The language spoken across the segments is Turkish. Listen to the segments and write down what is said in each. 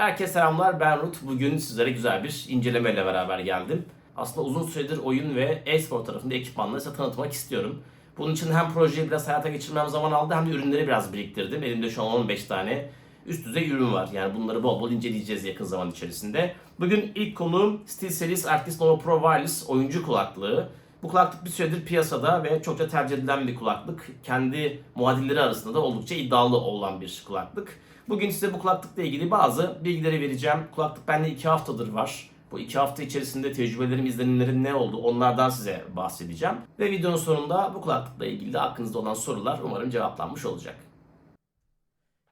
Herkese selamlar ben Rut. Bugün sizlere güzel bir incelemeyle beraber geldim. Aslında uzun süredir oyun ve e-spor tarafında ekipmanları size tanıtmak istiyorum. Bunun için hem projeyi biraz hayata geçirmem zaman aldı hem de ürünleri biraz biriktirdim. Elimde şu an 15 tane üst düzey ürün var. Yani bunları bol bol inceleyeceğiz yakın zaman içerisinde. Bugün ilk konuğum SteelSeries Arctis Nova Pro Wireless oyuncu kulaklığı. Bu kulaklık bir süredir piyasada ve çokça tercih edilen bir kulaklık. Kendi muadilleri arasında da oldukça iddialı olan bir kulaklık. Bugün size bu kulaklıkla ilgili bazı bilgileri vereceğim. Kulaklık bende 2 haftadır var. Bu 2 hafta içerisinde tecrübelerim, izlenimlerim ne oldu onlardan size bahsedeceğim. Ve videonun sonunda bu kulaklıkla ilgili aklınızda olan sorular umarım cevaplanmış olacak.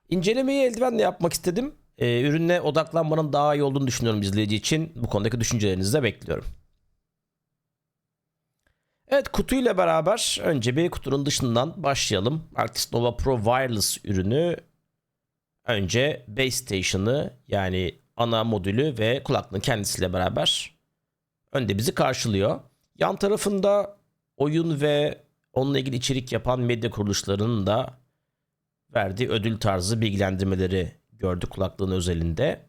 İncelemeyi eldivenle yapmak istedim. Ee, ürüne odaklanmanın daha iyi olduğunu düşünüyorum izleyici için. Bu konudaki düşüncelerinizi de bekliyorum. Evet kutuyla beraber önce bir kutunun dışından başlayalım. Arctis Nova Pro Wireless ürünü önce base station'ı yani ana modülü ve kulaklığın kendisiyle beraber önde bizi karşılıyor. Yan tarafında oyun ve onunla ilgili içerik yapan medya kuruluşlarının da verdiği ödül tarzı bilgilendirmeleri gördük kulaklığın özelinde.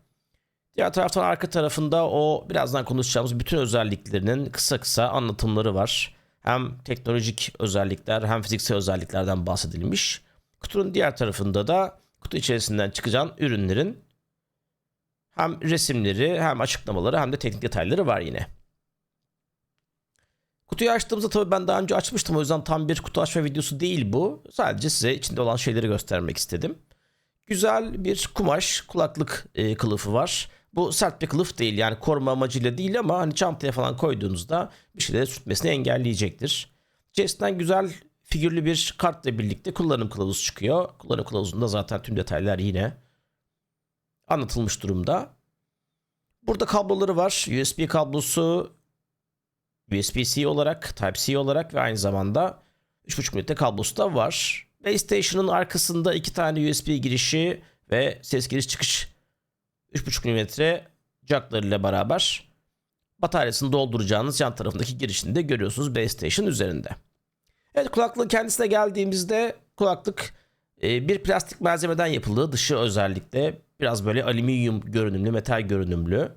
Diğer taraftan arka tarafında o birazdan konuşacağımız bütün özelliklerinin kısa kısa anlatımları var. Hem teknolojik özellikler hem fiziksel özelliklerden bahsedilmiş. Kutunun diğer tarafında da kutu içerisinden çıkacağın ürünlerin hem resimleri hem açıklamaları hem de teknik detayları var yine. Kutuyu açtığımızda tabii ben daha önce açmıştım o yüzden tam bir kutu açma videosu değil bu. Sadece size içinde olan şeyleri göstermek istedim. Güzel bir kumaş kulaklık e, kılıfı var. Bu sert bir kılıf değil yani koruma amacıyla değil ama hani çantaya falan koyduğunuzda bir şeyleri sürtmesini engelleyecektir. İçerisinden güzel figürlü bir kartla birlikte kullanım kılavuzu çıkıyor. Kullanım kılavuzunda zaten tüm detaylar yine anlatılmış durumda. Burada kabloları var. USB kablosu, USB-C olarak, Type-C olarak ve aynı zamanda 3.5 mm kablosu da var. PlayStation'ın arkasında iki tane USB girişi ve ses giriş çıkış 3.5 mm jacklarıyla beraber bataryasını dolduracağınız yan tarafındaki girişini de görüyorsunuz PlayStation üzerinde. Evet kulaklığın kendisine geldiğimizde kulaklık e, bir plastik malzemeden yapıldığı dışı özellikle biraz böyle alüminyum görünümlü, metal görünümlü.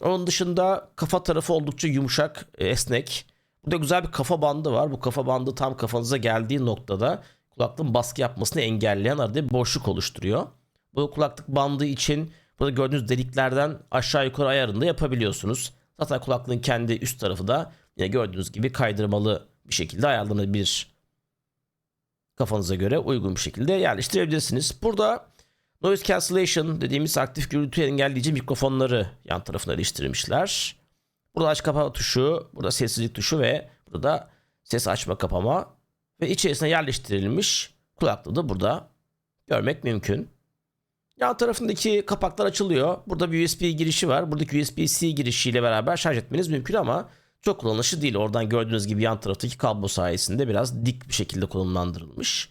Onun dışında kafa tarafı oldukça yumuşak, e, esnek. Burada güzel bir kafa bandı var. Bu kafa bandı tam kafanıza geldiği noktada kulaklığın baskı yapmasını engelleyen arada bir boşluk oluşturuyor. Bu kulaklık bandı için burada gördüğünüz deliklerden aşağı yukarı ayarını da yapabiliyorsunuz. Zaten kulaklığın kendi üst tarafı da yine gördüğünüz gibi kaydırmalı bir şekilde ayarlanabilir. Kafanıza göre uygun bir şekilde yerleştirebilirsiniz. Burada Noise cancellation dediğimiz aktif gürültü engelleyici mikrofonları yan tarafına iliştirmişler. Burada aç kapa tuşu, burada sessizlik tuşu ve burada ses açma kapama ve içerisine yerleştirilmiş kulaklığı da burada görmek mümkün. Yan tarafındaki kapaklar açılıyor. Burada bir USB girişi var. Buradaki USB-C girişiyle beraber şarj etmeniz mümkün ama çok kullanışlı değil. Oradan gördüğünüz gibi yan taraftaki kablo sayesinde biraz dik bir şekilde konumlandırılmış.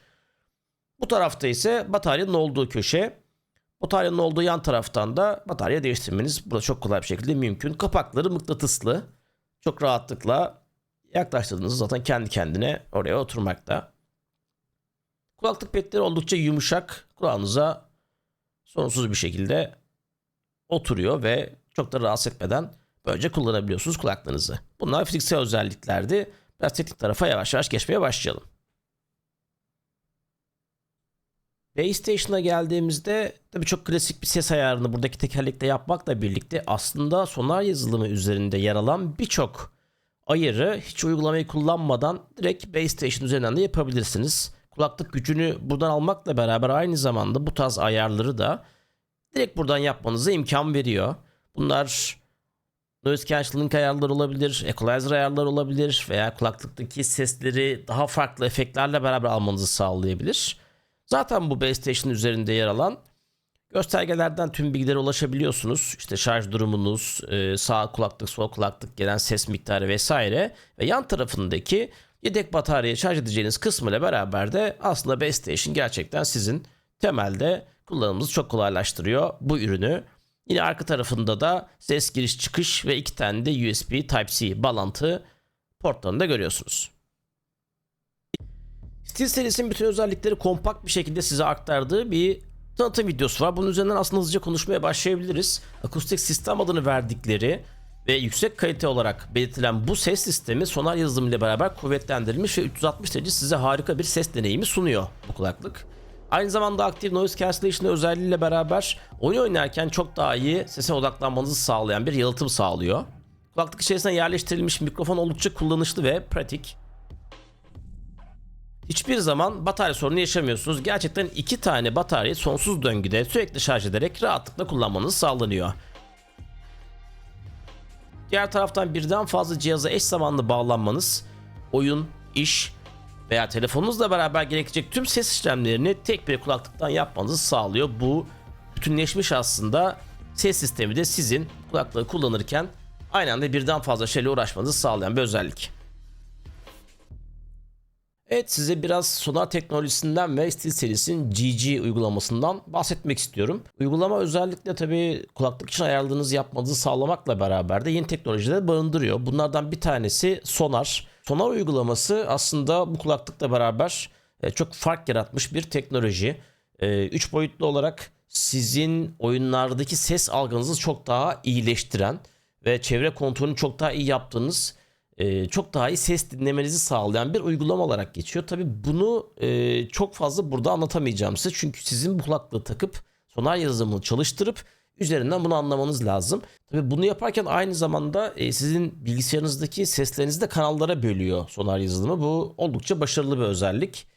Bu tarafta ise bataryanın olduğu köşe. Bataryanın olduğu yan taraftan da batarya değiştirmeniz burada çok kolay bir şekilde mümkün. Kapakları mıknatıslı. Çok rahatlıkla yaklaştırdığınızda zaten kendi kendine oraya oturmakta. Kulaklık petleri oldukça yumuşak. Kulağınıza sorunsuz bir şekilde oturuyor ve çok da rahatsız etmeden böylece kullanabiliyorsunuz kulaklığınızı. Bunlar fiziksel özelliklerdi. Biraz teknik tarafa yavaş yavaş geçmeye başlayalım. PlayStation'a geldiğimizde tabii çok klasik bir ses ayarını buradaki tekerlekle yapmakla birlikte aslında sonar yazılımı üzerinde yer alan birçok ayarı hiç uygulamayı kullanmadan direkt PlayStation üzerinden de yapabilirsiniz. Kulaklık gücünü buradan almakla beraber aynı zamanda bu tarz ayarları da direkt buradan yapmanıza imkan veriyor. Bunlar noise cancelling ayarları olabilir, equalizer ayarları olabilir veya kulaklıktaki sesleri daha farklı efektlerle beraber almanızı sağlayabilir. Zaten bu base station üzerinde yer alan göstergelerden tüm bilgilere ulaşabiliyorsunuz. İşte şarj durumunuz, e, sağ kulaklık, sol kulaklık, gelen ses miktarı vesaire ve yan tarafındaki yedek bataryayı şarj edeceğiniz kısmı ile beraber de aslında base station gerçekten sizin temelde kullanımınızı çok kolaylaştırıyor bu ürünü. Yine arka tarafında da ses giriş çıkış ve iki tane de USB Type-C bağlantı portlarını da görüyorsunuz. Steel serisinin bütün özellikleri kompakt bir şekilde size aktardığı bir tanıtım videosu var. Bunun üzerinden aslında hızlıca konuşmaya başlayabiliriz. Akustik sistem adını verdikleri ve yüksek kalite olarak belirtilen bu ses sistemi sonar yazılımı ile beraber kuvvetlendirilmiş ve 360 derece size harika bir ses deneyimi sunuyor bu kulaklık. Aynı zamanda Active Noise Cancellation özelliğiyle beraber oyun oynarken çok daha iyi sese odaklanmanızı sağlayan bir yalıtım sağlıyor. Kulaklık içerisine yerleştirilmiş mikrofon oldukça kullanışlı ve pratik. Hiçbir zaman batarya sorunu yaşamıyorsunuz. Gerçekten iki tane bataryayı sonsuz döngüde sürekli şarj ederek rahatlıkla kullanmanız sağlanıyor. Diğer taraftan birden fazla cihaza eş zamanlı bağlanmanız oyun, iş veya telefonunuzla beraber gerekecek tüm ses işlemlerini tek bir kulaklıktan yapmanızı sağlıyor. Bu bütünleşmiş aslında ses sistemi de sizin kulaklığı kullanırken aynı anda birden fazla şeyle uğraşmanızı sağlayan bir özellik. Evet size biraz sonar teknolojisinden ve Steel serisinin GG uygulamasından bahsetmek istiyorum. Uygulama özellikle tabii kulaklık için ayarladığınız yapmanızı sağlamakla beraber de yeni teknolojileri barındırıyor. Bunlardan bir tanesi sonar. Sonar uygulaması aslında bu kulaklıkla beraber e, çok fark yaratmış bir teknoloji. 3 boyutlu olarak sizin oyunlardaki ses algınızı çok daha iyileştiren ve çevre kontrolünü çok daha iyi yaptığınız e, çok daha iyi ses dinlemenizi sağlayan bir uygulama olarak geçiyor. Tabi bunu e, çok fazla burada anlatamayacağım size. Çünkü sizin bu kulaklığı takıp sonar yazılımını çalıştırıp üzerinden bunu anlamanız lazım. Tabi bunu yaparken aynı zamanda e, sizin bilgisayarınızdaki seslerinizi de kanallara bölüyor sonar yazılımı. Bu oldukça başarılı bir özellik.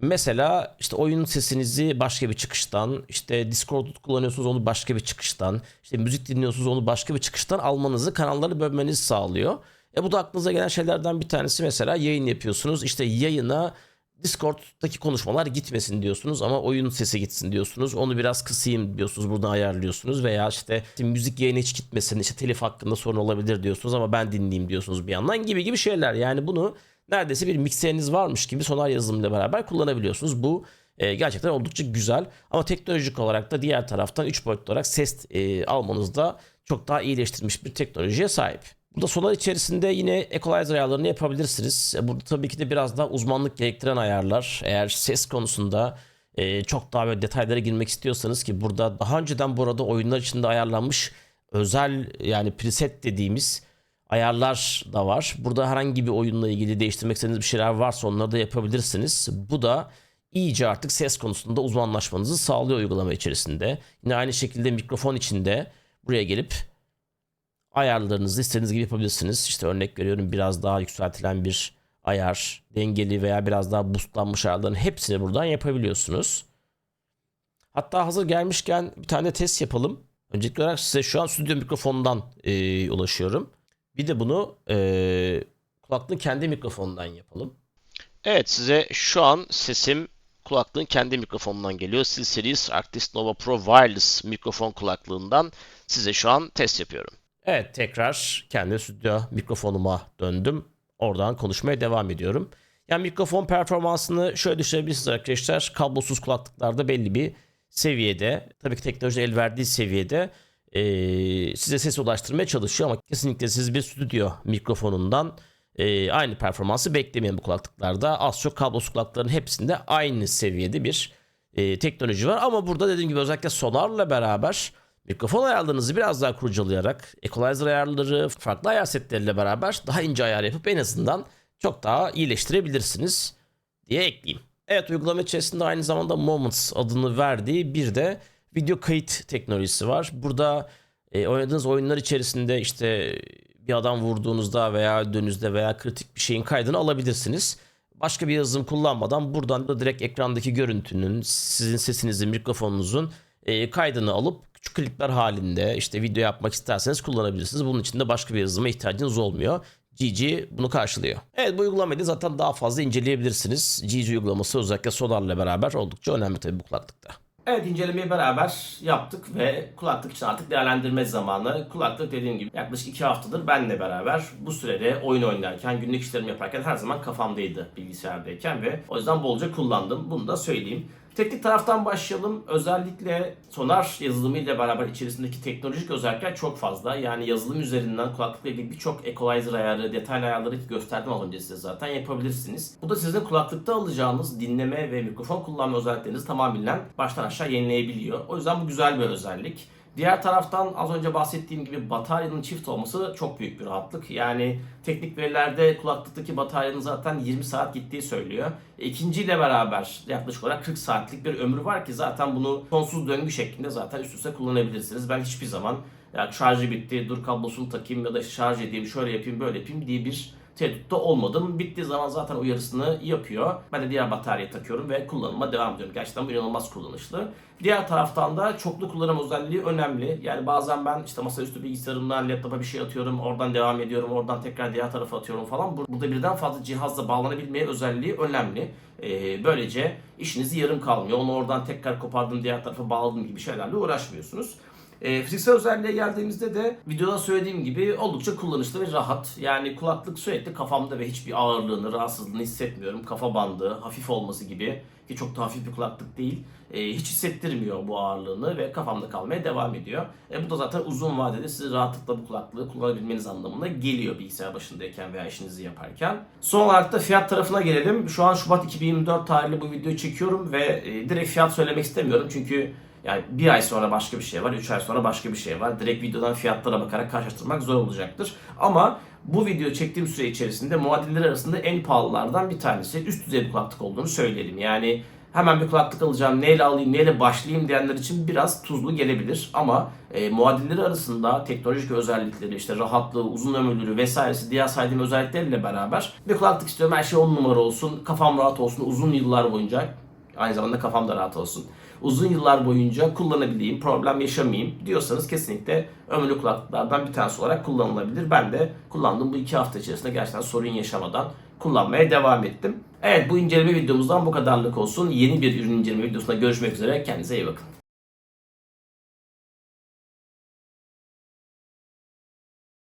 Mesela işte oyun sesinizi başka bir çıkıştan, işte Discord kullanıyorsunuz onu başka bir çıkıştan, işte müzik dinliyorsunuz onu başka bir çıkıştan almanızı, kanalları bölmenizi sağlıyor. E bu da aklınıza gelen şeylerden bir tanesi mesela yayın yapıyorsunuz. İşte yayına Discord'daki konuşmalar gitmesin diyorsunuz ama oyun sesi gitsin diyorsunuz. Onu biraz kısayım diyorsunuz buradan ayarlıyorsunuz veya işte müzik yayına hiç gitmesin işte telif hakkında sorun olabilir diyorsunuz ama ben dinleyeyim diyorsunuz bir yandan gibi gibi şeyler. Yani bunu neredeyse bir mikseriniz varmış gibi sonar yazılımıyla beraber kullanabiliyorsunuz. Bu e, gerçekten oldukça güzel ama teknolojik olarak da diğer taraftan 3 boyutlu olarak ses e, almanızda çok daha iyileştirilmiş bir teknolojiye sahip. Burada sonar içerisinde yine equalizer ayarlarını yapabilirsiniz. Burada tabii ki de biraz daha uzmanlık gerektiren ayarlar. Eğer ses konusunda e, çok daha böyle detaylara girmek istiyorsanız ki burada daha önceden burada oyunlar içinde ayarlanmış özel yani preset dediğimiz ayarlar da var. Burada herhangi bir oyunla ilgili değiştirmek istediğiniz bir şeyler varsa onları da yapabilirsiniz. Bu da iyice artık ses konusunda uzmanlaşmanızı sağlıyor uygulama içerisinde. Yine aynı şekilde mikrofon içinde buraya gelip ayarlarınızı istediğiniz gibi yapabilirsiniz. İşte örnek veriyorum biraz daha yükseltilen bir ayar, dengeli veya biraz daha boostlanmış ayarların hepsini buradan yapabiliyorsunuz. Hatta hazır gelmişken bir tane test yapalım. Öncelikli olarak size şu an stüdyo mikrofonundan e, ulaşıyorum. Bir de bunu e, kulaklığın kendi mikrofonundan yapalım. Evet size şu an sesim kulaklığın kendi mikrofonundan geliyor. SteelSeries Arctis Nova Pro Wireless mikrofon kulaklığından size şu an test yapıyorum. Evet tekrar kendi stüdyo mikrofonuma döndüm. Oradan konuşmaya devam ediyorum. Yani mikrofon performansını şöyle düşünebilirsiniz arkadaşlar. Kablosuz kulaklıklarda belli bir seviyede, tabii ki teknoloji el verdiği seviyede eee, size ses ulaştırmaya çalışıyor ama kesinlikle siz bir stüdyo mikrofonundan eee, aynı performansı beklemeyen bu kulaklıklarda az çok kablosuz kulaklıkların hepsinde aynı seviyede bir eee, teknoloji var. Ama burada dediğim gibi özellikle sonarla beraber Mikrofon ayarlarınızı biraz daha kurcalayarak equalizer ayarları, farklı ayar setleriyle beraber daha ince ayar yapıp en azından çok daha iyileştirebilirsiniz diye ekleyeyim. Evet uygulama içerisinde aynı zamanda Moments adını verdiği bir de video kayıt teknolojisi var. Burada e, oynadığınız oyunlar içerisinde işte bir adam vurduğunuzda veya öldüğünüzde veya kritik bir şeyin kaydını alabilirsiniz. Başka bir yazılım kullanmadan buradan da direkt ekrandaki görüntünün, sizin sesinizin, mikrofonunuzun e, kaydını alıp küçük klipler halinde işte video yapmak isterseniz kullanabilirsiniz. Bunun için de başka bir yazılıma ihtiyacınız olmuyor. GG bunu karşılıyor. Evet bu uygulamayı da zaten daha fazla inceleyebilirsiniz. GG uygulaması özellikle Sonar'la beraber oldukça önemli tabii bu kulaklıkta. Evet incelemeyi beraber yaptık ve kulaklık için artık değerlendirme zamanı. Kulaklık dediğim gibi yaklaşık 2 haftadır benle beraber bu sürede oyun oynarken, günlük işlerimi yaparken her zaman kafamdaydı bilgisayardayken ve o yüzden bolca kullandım. Bunu da söyleyeyim. Teknik taraftan başlayalım. Özellikle sonar yazılımı ile beraber içerisindeki teknolojik özellikler çok fazla. Yani yazılım üzerinden kulaklıkla ilgili birçok equalizer ayarı, detaylı ayarları gösterdim az önce size zaten yapabilirsiniz. Bu da sizin kulaklıkta alacağınız dinleme ve mikrofon kullanma özelliklerinizi tamamen baştan aşağı yenileyebiliyor. O yüzden bu güzel bir özellik. Diğer taraftan az önce bahsettiğim gibi bataryanın çift olması çok büyük bir rahatlık. Yani teknik verilerde kulaklıktaki bataryanın zaten 20 saat gittiği söylüyor. İkinciyle beraber yaklaşık olarak 40 saatlik bir ömrü var ki zaten bunu sonsuz döngü şeklinde zaten üst üste kullanabilirsiniz. Ben hiçbir zaman ya şarjı bitti, dur kablosunu takayım ya da şarj edeyim, şöyle yapayım, böyle yapayım diye bir tereddütte olmadım. Bittiği zaman zaten uyarısını yapıyor. Ben de diğer bataryayı takıyorum ve kullanıma devam ediyorum. Gerçekten bu inanılmaz kullanışlı. Diğer taraftan da çoklu kullanım özelliği önemli. Yani bazen ben işte masaüstü bilgisayarımdan laptopa bir şey atıyorum, oradan devam ediyorum, oradan tekrar diğer tarafa atıyorum falan. Bur- Burada birden fazla cihazla bağlanabilmeye özelliği önemli. Ee, böylece işiniz yarım kalmıyor. Onu oradan tekrar kopardım diğer tarafa bağladım gibi şeylerle uğraşmıyorsunuz. E, fiziksel özelliğe geldiğimizde de videoda söylediğim gibi oldukça kullanışlı ve rahat. Yani kulaklık sürekli kafamda ve hiçbir ağırlığını, rahatsızlığını hissetmiyorum. Kafa bandı, hafif olması gibi ki çok da hafif bir kulaklık değil. E, hiç hissettirmiyor bu ağırlığını ve kafamda kalmaya devam ediyor. E, bu da zaten uzun vadede sizi rahatlıkla bu kulaklığı kullanabilmeniz anlamına geliyor bilgisayar başındayken veya işinizi yaparken. Son olarak da fiyat tarafına gelelim. Şu an Şubat 2024 tarihli bu videoyu çekiyorum ve e, direkt fiyat söylemek istemiyorum çünkü yani bir ay sonra başka bir şey var, üç ay sonra başka bir şey var. Direkt videodan fiyatlara bakarak karşılaştırmak zor olacaktır. Ama bu video çektiğim süre içerisinde muadiller arasında en pahalılardan bir tanesi. Üst düzey bir kulaklık olduğunu söyleyelim. Yani hemen bir kulaklık alacağım, neyle alayım, neyle başlayayım diyenler için biraz tuzlu gelebilir. Ama e, muadilleri arasında teknolojik özellikleri, işte rahatlığı, uzun ömürlülüğü vesairesi diğer saydığım özellikleriyle beraber bir kulaklık istiyorum. Her şey on numara olsun, kafam rahat olsun uzun yıllar boyunca. Aynı zamanda kafam da rahat olsun uzun yıllar boyunca kullanabileyim, problem yaşamayayım diyorsanız kesinlikle ömürlü kulaklıklardan bir tanesi olarak kullanılabilir. Ben de kullandığım bu iki hafta içerisinde gerçekten sorun yaşamadan kullanmaya devam ettim. Evet bu inceleme videomuzdan bu kadarlık olsun. Yeni bir ürün inceleme videosunda görüşmek üzere. Kendinize iyi bakın.